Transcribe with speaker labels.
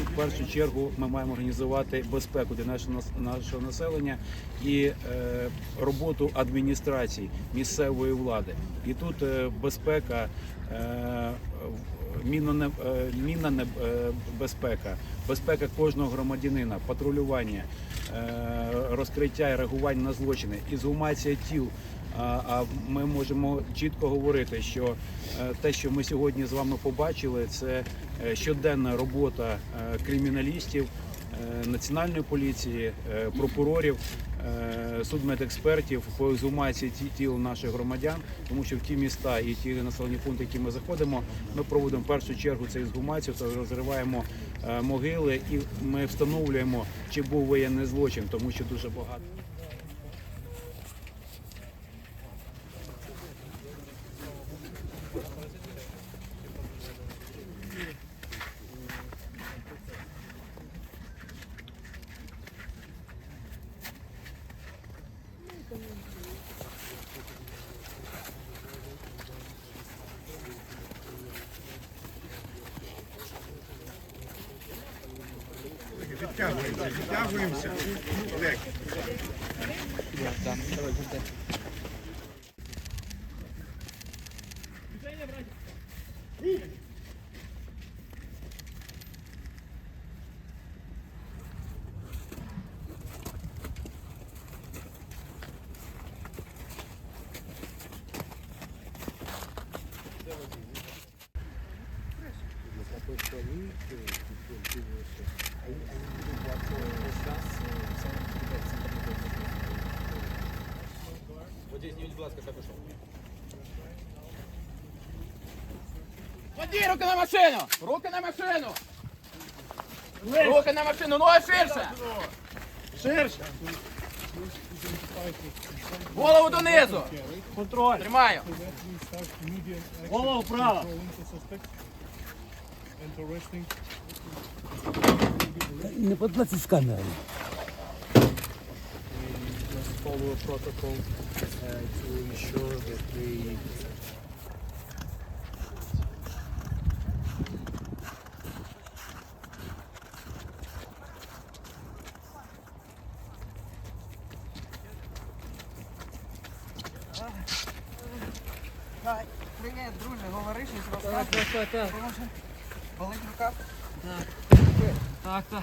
Speaker 1: І в першу чергу ми маємо організувати безпеку для нашого населення і е, роботу адміністрацій місцевої влади. І тут е, безпека. Е, Мінна, е, безпека, безпека кожного громадянина, патрулювання, розкриття і реагування на злочини, ізгумація тіл. А ми можемо чітко говорити, що е, те, що ми сьогодні з вами побачили, це е, щоденна робота е, криміналістів, національної поліції, прокурорів, судмедекспертів по ексгумації ті- тіл наших громадян, тому що в ті міста і ті населені пункти, які ми заходимо, ми проводимо в першу чергу цю ексгумацію та розриваємо могили, і ми встановлюємо, чи був воєнний злочин, тому що дуже багато.
Speaker 2: Відтягуємося, відтягуємося. Олег,
Speaker 3: Водій, руки на машину! Руки на машину! Руки на машину, ноги ширше! Ширше! Голову донизу!
Speaker 4: Контроль.
Speaker 3: Тримаю!
Speaker 4: Голову вправо.
Speaker 5: Не подлазь з камери.
Speaker 6: Follow a protocol uh, to ensure that the
Speaker 3: Привіт, друже, і розказуєш. Так, так, так. Болить рука?
Speaker 4: Так, так.